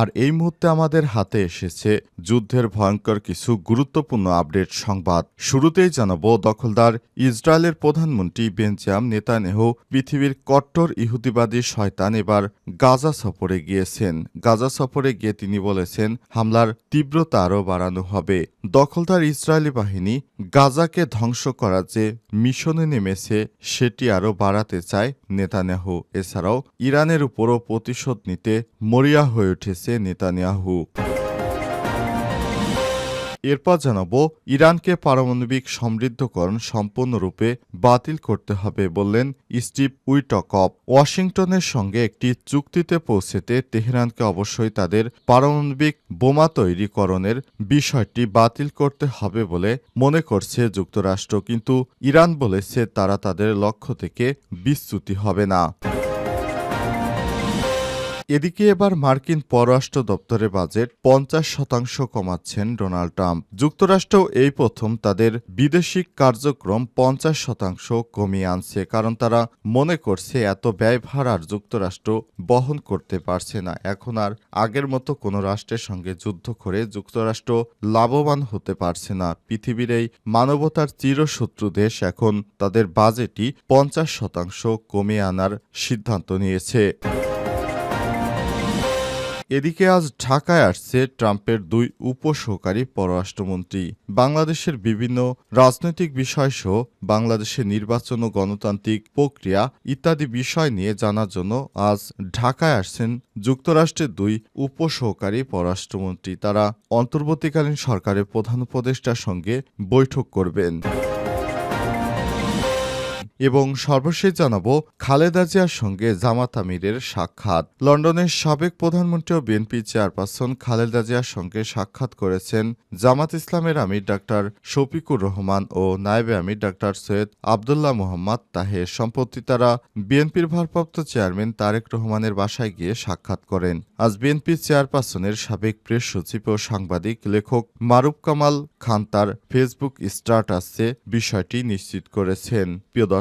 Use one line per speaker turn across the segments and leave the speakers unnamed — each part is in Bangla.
আর এই মুহূর্তে আমাদের হাতে এসেছে যুদ্ধের ভয়ঙ্কর কিছু গুরুত্বপূর্ণ আপডেট সংবাদ। শুরুতেই জানাব, দখলদার ইসরায়েলের প্রধানমন্ত্রী বেঞ্জাম নেতানেহ পৃথিবীর কট্টর ইহুদিবাদী শয়তান এবার গাজা সফরে গিয়েছেন। গাজা সফরে গিয়ে তিনি বলেছেন, হামলার তীব্রতা আরও বাড়ানো হবে। দখলদার ইসরায়েলি বাহিনী গাজাকে ধ্বংস করার যে মিশনে নেমেছে, সেটি আরও বাড়াতে চায় নেতানিয়াহু। এছাড়াও ইরানের উপরও প্রতিশোধ নিতে মরিয়া হয়ে উঠেছে। নেতানিয়াহু। এরপর জানাব, ইরানকে পারমাণবিক সমৃদ্ধকরণ সম্পূর্ণরূপে বাতিল করতে হবে বললেন স্টিভ উইটকপ ওয়াশিংটনের সঙ্গে একটি চুক্তিতে পৌঁছেতে তেহরানকে অবশ্যই তাদের পারমাণবিক বোমা তৈরিকরণের বিষয়টি বাতিল করতে হবে বলে মনে করছে যুক্তরাষ্ট্র। কিন্তু ইরান বলেছে তারা তাদের লক্ষ্য থেকে বিচ্যুতি হবে না। এদিকে এবার মার্কিন পররাষ্ট্র দপ্তরের বাজেট পঞ্চাশ শতাংশ কমাচ্ছেন ডোনাল্ড ট্রাম্প। যুক্তরাষ্ট্র এই প্রথম তাদের বিদেশি কার্যক্রম পঞ্চাশ শতাংশ কমিয়ে আনছে, কারণ তারা মনে করছে এত ব্যয়ভার আর যুক্তরাষ্ট্র বহন করতে পারছে না। এখন আর আগের মতো কোনো রাষ্ট্রের সঙ্গে যুদ্ধ করে যুক্তরাষ্ট্র লাভবান হতে পারছে না। পৃথিবীর এই মানবতার চিরশত্রু দেশ এখন তাদের বাজেটই পঞ্চাশ শতাংশ কমিয়ে আনার সিদ্ধান্ত নিয়েছে। এদিকে আজ ঢাকায় আসছে ট্রাম্পের দুই উপসহকারী পররাষ্ট্রমন্ত্রী। বাংলাদেশের বিভিন্ন রাজনৈতিক বিষয়সহ বাংলাদেশের নির্বাচন ও গণতান্ত্রিক প্রক্রিয়া ইত্যাদি বিষয় নিয়ে জানার জন্য আজ ঢাকায় আসছেন যুক্তরাষ্ট্রের দুই উপসহকারী পররাষ্ট্রমন্ত্রী। তারা অন্তর্বর্তীকালীন সরকারের প্রধান উপদেষ্টার সঙ্গে বৈঠক করবেন। এবং সর্বশেষ জানাব খালেদা জিয়ার সঙ্গে জামাত আমিরের সাক্ষাৎ। লন্ডনের সাবেক প্রধানমন্ত্রী ও বিএনপি চেয়ারপারসন খালেদা জিয়ার সঙ্গে সাক্ষাৎ করেছেন জামাত ইসলামের আমির ডাক্তার শফিকুর রহমান ও নায়েবে আমির ডাক্তার সৈয়দ আবদুল্লাহ মোহাম্মদ তাহের। সম্প্রতি তারা বিএনপির ভারপ্রাপ্ত চেয়ারম্যান তারেক রহমানের বাসায় গিয়ে সাক্ষাৎ করেন। আজ বিএনপি চেয়ারপারসনের সাবেক প্রেস সচিব ও সাংবাদিক লেখক মারুফ কামাল খান তার ফেসবুক স্ট্যাটাসে বিষয়টি নিশ্চিত করেছেন। প্রিয়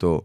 to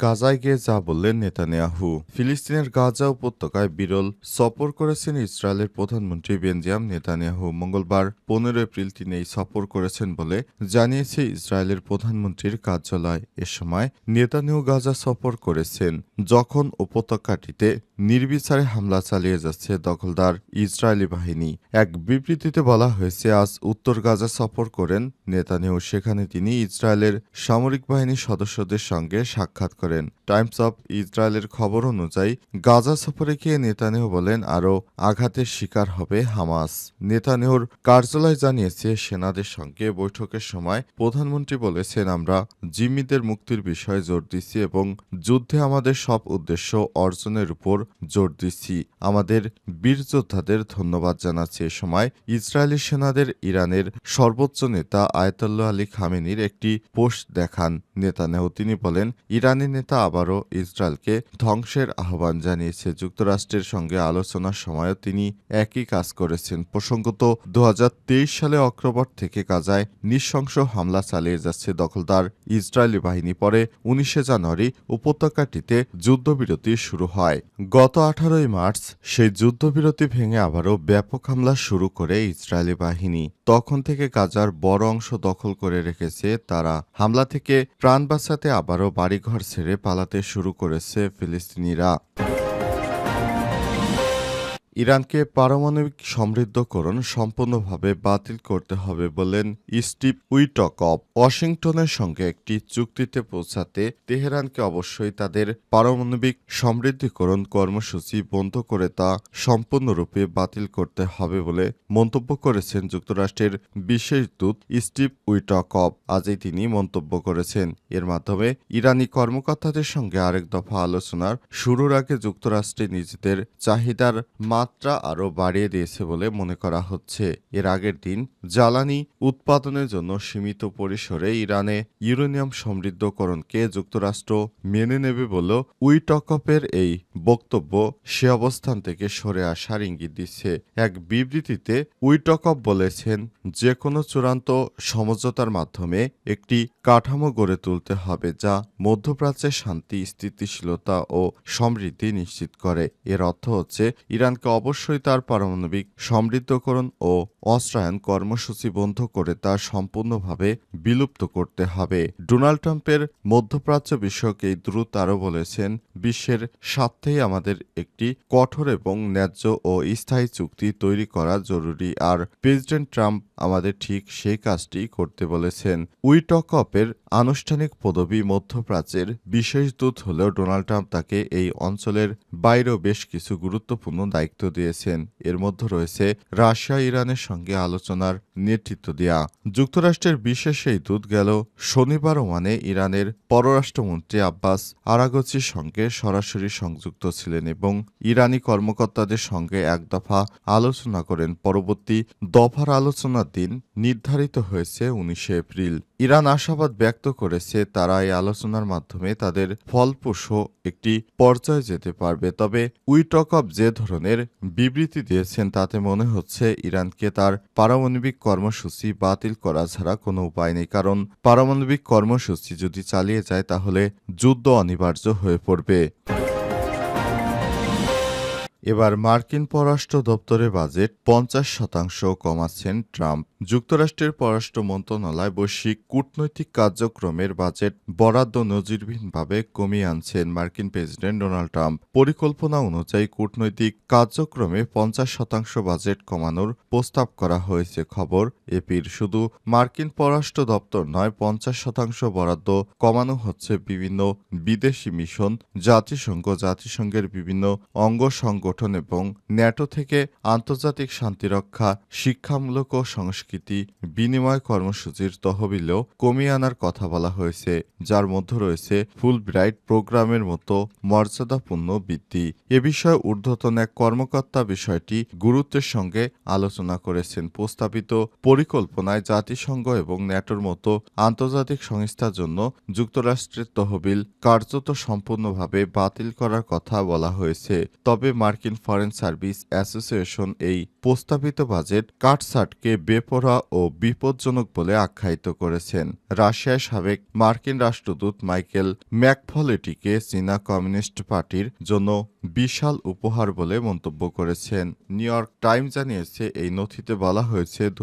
গাজায় গিয়ে যা বললেন নেতানিয়াহু। ফিলিস্তিনের গাজা উপত্যকায় বিরল সফর করেছেন ইসরায়েলের প্রধানমন্ত্রী বেনজিয়াম নেতানিয়াহু। মঙ্গলবার পনেরো এপ্রিল তিনি এই সফর করেছেন বলে জানিয়েছে ইসরায়েলের প্রধানমন্ত্রীর কার্যালয়। এ সময় নেতানিয়াহু গাজা সফর করেছেন যখন উপত্যকাটিতে নির্বিচারে হামলা চালিয়ে যাচ্ছে দখলদার ইসরায়েলি বাহিনী। এক বিবৃতিতে বলা হয়েছে, আজ উত্তর গাজা সফর করেন নেতানিয়াহু। সেখানে তিনি ইসরায়েলের সামরিক বাহিনীর সদস্যদের সঙ্গে সাক্ষাৎ করেন। টাইমস অব ইসরায়েলের খবর অনুযায়ী, গাজা সফরে গিয়ে নেতানিয়াহু বলেন, আরও আঘাতের শিকার হবে হামাস। নেতানিয়াহুর কার্যালয় জানিয়েছে, সেনাদের সঙ্গে বৈঠকের সময় প্রধানমন্ত্রী বলেছেন, আমরা জিম্মিদের মুক্তির বিষয়ে জোর দিচ্ছি এবং যুদ্ধে আমাদের সব উদ্দেশ্য অর্জনের উপর জোর দিচ্ছি। আমাদের বীর যোদ্ধাদের ধন্যবাদ জানাচ্ছি। এ সময় ইসরায়েলি সেনাদের ইরানের সর্বোচ্চ নেতা আয়তুল্লাহ আলী খামেনির একটি পোস্ট দেখান নেতানেহু তিনি বলেন, ইরানি নেতা আবারও ইসরায়েলকে ধ্বংসের আহ্বান জানিয়েছে। যুক্তরাষ্ট্রের সঙ্গে আলোচনার সময়ও তিনি একই কাজ করেছেন। প্রসঙ্গত দু সালে অক্টোবর থেকে গাজায় নৃশংস হামলা চালিয়ে যাচ্ছে দখলদার ইসরায়েলি বাহিনী। পরে উনিশে জানুয়ারি উপত্যকাটিতে যুদ্ধবিরতি শুরু হয়। গত আঠারোই মার্চ সেই যুদ্ধবিরতি ভেঙে আবারও ব্যাপক হামলা শুরু করে ইসরায়েলি বাহিনী। তখন থেকে গাজার বড় অংশ দখল করে রেখেছে তারা। হামলা থেকে প্রাণ বাঁচাতে আবারও বাড়িঘর ছেড়ে পালাতে শুরু করেছে ফিলিস্তিনিরা। ইরানকে পারমাণবিক সমৃদ্ধকরণ সম্পূর্ণভাবে বাতিল করতে হবে বলেন স্টিভ উইটকপ ওয়াশিংটনের সঙ্গে একটি চুক্তিতে পৌঁছাতে তেহরানকে অবশ্যই তাদের পারমাণবিক সমৃদ্ধিকরণ কর্মসূচি বন্ধ করে তা সম্পূর্ণরূপে বাতিল করতে হবে বলে মন্তব্য করেছেন যুক্তরাষ্ট্রের বিশেষ দূত স্টিভ উইটকপ আজই তিনি মন্তব্য করেছেন। এর মাধ্যমে ইরানি কর্মকর্তাদের সঙ্গে আরেক দফা আলোচনার শুরুর আগে যুক্তরাষ্ট্রে নিজেদের চাহিদার মাত্রা আরও বাড়িয়ে দিয়েছে বলে মনে করা হচ্ছে। এর আগের দিন জ্বালানি উৎপাদনের জন্য সীমিত পরিসরে ইরানে ইউরেনিয়াম সমৃদ্ধকরণকে যুক্তরাষ্ট্র মেনে নেবে বলেও উইটকপের এই বক্তব্য সে অবস্থান থেকে সরে আসার ইঙ্গিত দিচ্ছে। এক বিবৃতিতে উইটকপ বলেছেন যে কোনো চূড়ান্ত সমঝোতার মাধ্যমে একটি কাঠামো গড়ে তুলতে হবে যা মধ্যপ্রাচ্যে শান্তি, স্থিতিশীলতা ও সমৃদ্ধি নিশ্চিত করে। এর অর্থ হচ্ছে, ইরানকে অবশ্যই তার পারমাণবিক সমৃদ্ধকরণ ও অস্ত্রায়ন কর্মসূচি বন্ধ করে তা সম্পূর্ণভাবে বিলুপ্ত করতে হবে। ডোনাল্ড ট্রাম্পের মধ্যপ্রাচ্য বিষয়ক এই দ্রুত আরও বলেছেন, বিশ্বের স্বার্থেই আমাদের একটি কঠোর এবং ন্যায্য ও স্থায়ী চুক্তি তৈরি করা জরুরি। আর প্রেসিডেন্ট ট্রাম্প আমাদের ঠিক সেই কাজটি করতে বলেছেন। উইটকপের আনুষ্ঠানিক পদবি মধ্যপ্রাচ্যের বিশেষ দূত হলেও ডোনাল্ড ট্রাম্প তাকে এই অঞ্চলের বাইরেও বেশ কিছু গুরুত্বপূর্ণ দায়িত্ব দিয়েছেন। এর মধ্যে রয়েছে রাশিয়া, ইরানের সঙ্গে আলোচনার নেতৃত্ব দেয়া। যুক্তরাষ্ট্রের বিশেষ এই দূত গেল শনিবার ওমানে ইরানের পররাষ্ট্রমন্ত্রী আব্বাস আরাগচির সঙ্গে সরাসরি সংযুক্ত ছিলেন এবং ইরানি কর্মকর্তাদের সঙ্গে এক দফা আলোচনা করেন। পরবর্তী দফার আলোচনার দিন নির্ধারিত হয়েছে উনিশে এপ্রিল। ইরান আশাবাদ ব্যক্ত করেছে, তারা এই আলোচনার মাধ্যমে তাদের ফলপ্রসূ একটি পর্যায়ে যেতে পারবে। তবে উইটকপ যে ধরনের বিবৃতি দিয়েছেন, তাতে মনে হচ্ছে ইরানকে তার পারমাণবিক কর্মসূচি বাতিল করা ছাড়া কোনো উপায় নেই। কারণ পারমাণবিক কর্মসূচি যদি চালিয়ে যায়, তাহলে যুদ্ধ অনিবার্য হয়ে পড়বে। এবার মার্কিন পররাষ্ট্র দপ্তরে বাজেট পঞ্চাশ শতাংশ কমাচ্ছেন ট্রাম্প। যুক্তরাষ্ট্রের পররাষ্ট্র মন্ত্রণালয় বৈশ্বিক কূটনৈতিক কার্যক্রমের বাজেট বরাদ্দ নজিরবিহীনভাবে কমিয়ে আনছেন মার্কিন প্রেসিডেন্ট ডোনাল্ড ট্রাম্প। পরিকল্পনা অনুযায়ী কূটনৈতিক কার্যক্রমে পঞ্চাশ শতাংশ বাজেট কমানোর প্রস্তাব করা হয়েছে খবর এপির শুধু মার্কিন পররাষ্ট্র দপ্তর নয়, পঞ্চাশ শতাংশ বরাদ্দ কমানো হচ্ছে বিভিন্ন বিদেশি মিশন, জাতিসংঘ, জাতিসংঘের বিভিন্ন অঙ্গ সংগঠন এবং ন্যাটো থেকে আন্তর্জাতিক শান্তিরক্ষা শিক্ষামূলক ও সংস্কৃতি বিনিময় কর্মসূচির তহবিলও কমিয়ে আনার কথা বলা হয়েছে। যার মধ্যে রয়েছে ফুল ব্রাইট প্রোগ্রামের মতো মর্যাদাপূর্ণ বৃত্তি। এ বিষয়ে ঊর্ধ্বতন এক কর্মকর্তা বিষয়টি গুরুত্বের সঙ্গে আলোচনা করেছেন প্রস্তাবিত পরিকল্পনায় জাতিসংঘ এবং ন্যাটোর মতো আন্তর্জাতিক সংস্থার জন্য যুক্তরাষ্ট্রের তহবিল কার্যত সম্পূর্ণভাবে বাতিল করার কথা বলা হয়েছে। তবে মার্কিন ফরেন সার্ভিস অ্যাসোসিয়েশন এই প্রস্তাবিত বাজেট কাটসাটকে বেপরা ও বিপজ্জনক বলে আখ্যায়িত করেছেন। রাশিয়ার সাবেক মার্কিন রাষ্ট্রদূত মাইকেল ম্যাকফলেটিকে চীনা কমিউনিস্ট পার্টির জন্য বিশাল উপহার বলে মন্তব্য করেছেন। নিউ ইয়র্ক টাইম জানিয়েছে, এই নথিতে বলা হয়েছে দু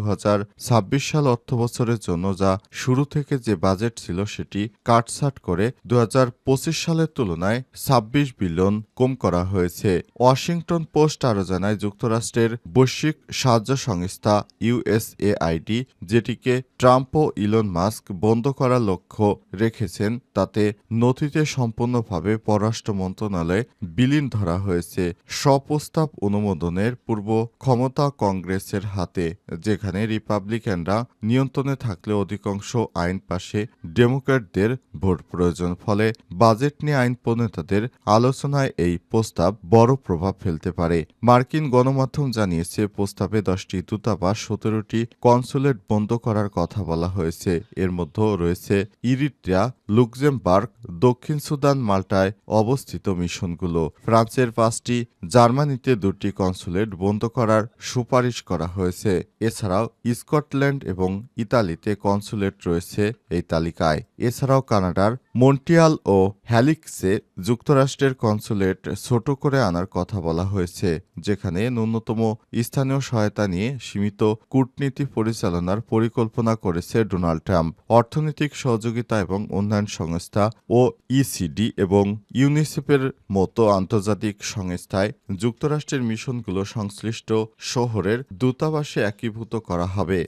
ছাব্বিশ সাল অর্থবছরের জন্য যা শুরু থেকে যে বাজেট ছিল সেটি কাটছাট করে দু হাজার পঁচিশ সালের তুলনায় ছাব্বিশ বিলিয়ন কম করা হয়েছে। ওয়াশিংটন পোস্ট আরও জানায়, যুক্তরাষ্ট্রের বৈশ্বিক সাহায্য সংস্থা ইউএসএআইডি যেটিকে ট্রাম্প ও ইলন মাস্ক বন্ধ করার লক্ষ্য রেখেছেন, তাতে নথিতে সম্পূর্ণভাবে পররাষ্ট্র মন্ত্রণালয়ে বিলীন ধরা হয়েছে স্বপ্রস্তাব অনুমোদনের পূর্ব ক্ষমতা কংগ্রেসের হাতে, যেখানে রিপাবলিকানরা নিয়ন্ত্রণে থাকলে অধিকাংশ আইন পাশে ডেমোক্র্যাটদের ভোট প্রয়োজন। ফলে বাজেট নিয়ে আইন প্রণেতাদের আলোচনায় এই প্রস্তাব বড় প্রভাব ফেলতে পারে। মার্কিন গণমাধ্যম জানিয়েছে, প্রস্তাবে দশটি দূতাবাস সতেরোটি কনসুলেট বন্ধ করার কথা বলা হয়েছে। এর মধ্যেও রয়েছে ইরিট্রিয়া, লুক্সেমবার্গ, দক্ষিণ সুদান, মাল্টায় অবস্থিত মিশনগুলো। ফ্রান্সের পাঁচটি জার্মানিতে দুটি কনসুলেট বন্ধ করার সুপারিশ করা হয়েছে। এছাড়াও স্কটল্যান্ড এবং ইতালিতে কনসুলেট রয়েছে এই তালিকায়। এছাড়াও কানাডার মন্টিয়াল ও হ্যালিক্সে যুক্তরাষ্ট্রের কনসুলেট ছোট করে আনার কথা বলা হয়েছে, যেখানে ন্যূনতম স্থানীয় সহায়তা নিয়ে সীমিত কূটনীতি পরিচালনার পরিকল্পনা করেছে ডোনাল্ড ট্রাম্প। অর্থনৈতিক সহযোগিতা এবং উন্নয়ন সংস্থা ও ইসিডি এবং ইউনিসেফের মতো আন্তর্জাতিক সংস্থায় যুক্তরাষ্ট্রের মিশনগুলো সংশ্লিষ্ট শহরের দূতাবাসে একীভূত করা হবে।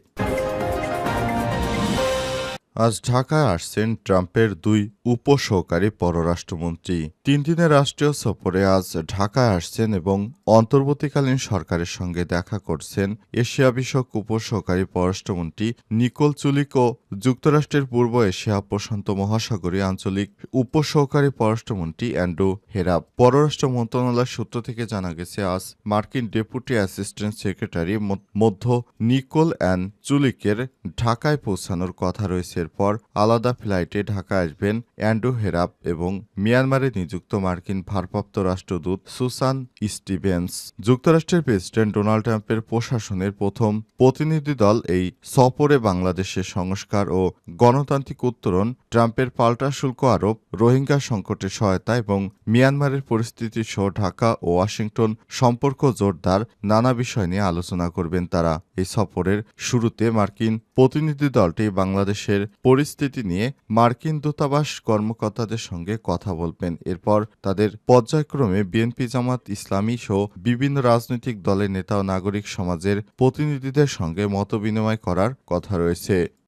আজ ঢাকায় আসছেন ট্রাম্পের দুই উপসহকারী পররাষ্ট্রমন্ত্রী। তিন দিনের রাষ্ট্রীয় সফরে আজ ঢাকায় আসছেন এবং অন্তর্বর্তীকালীন সরকারের সঙ্গে দেখা করছেন এশিয়া বিষয়ক উপসহকারী পররাষ্ট্রমন্ত্রী নিকোল চুলিক ও যুক্তরাষ্ট্রের পূর্ব এশিয়া প্রশান্ত মহাসাগরীয় আঞ্চলিক উপসহকারী পররাষ্ট্রমন্ত্রী অ্যান্ড্রু হেরাব। পররাষ্ট্র মন্ত্রণালয়ের সূত্র থেকে জানা গেছে, আজ মার্কিন ডেপুটি অ্যাসিস্ট্যান্ট সেক্রেটারি মধ্য নিকোল অ্যান্ড চুলিকের ঢাকায় পৌঁছানোর কথা রয়েছে। এরপর আলাদা ফ্লাইটে ঢাকা আসবেন অ্যান্ড্রু হেরাপ এবং মিয়ানমারে নিযুক্ত মার্কিন ভারপ্রাপ্ত রাষ্ট্রদূত সুসান স্টিভেন্স। যুক্তরাষ্ট্রের প্রেসিডেন্ট ডোনাল্ড ট্রাম্পের প্রশাসনের প্রথম প্রতিনিধি দল এই সফরে বাংলাদেশের সংস্কার ও গণতান্ত্রিক উত্তরণ, ট্রাম্পের পাল্টা শুল্ক আরোপ, রোহিঙ্গা সংকটের সহায়তা এবং মিয়ানমারের পরিস্থিতি সহ ঢাকা ও ওয়াশিংটন সম্পর্ক জোরদার নানা বিষয় নিয়ে আলোচনা করবেন তারা। এই সফরের শুরুতে মার্কিন প্রতিনিধি দলটি বাংলাদেশের পরিস্থিতি নিয়ে মার্কিন দূতাবাস কর্মকর্তাদের সঙ্গে কথা বলবেন। এরপর তাদের পর্যায়ক্রমে বিএনপি জামাত ইসলামী সহ বিভিন্ন রাজনৈতিক দলের নেতা ও নাগরিক সমাজের প্রতিনিধিদের সঙ্গে মতবিনিময় করার কথা রয়েছে।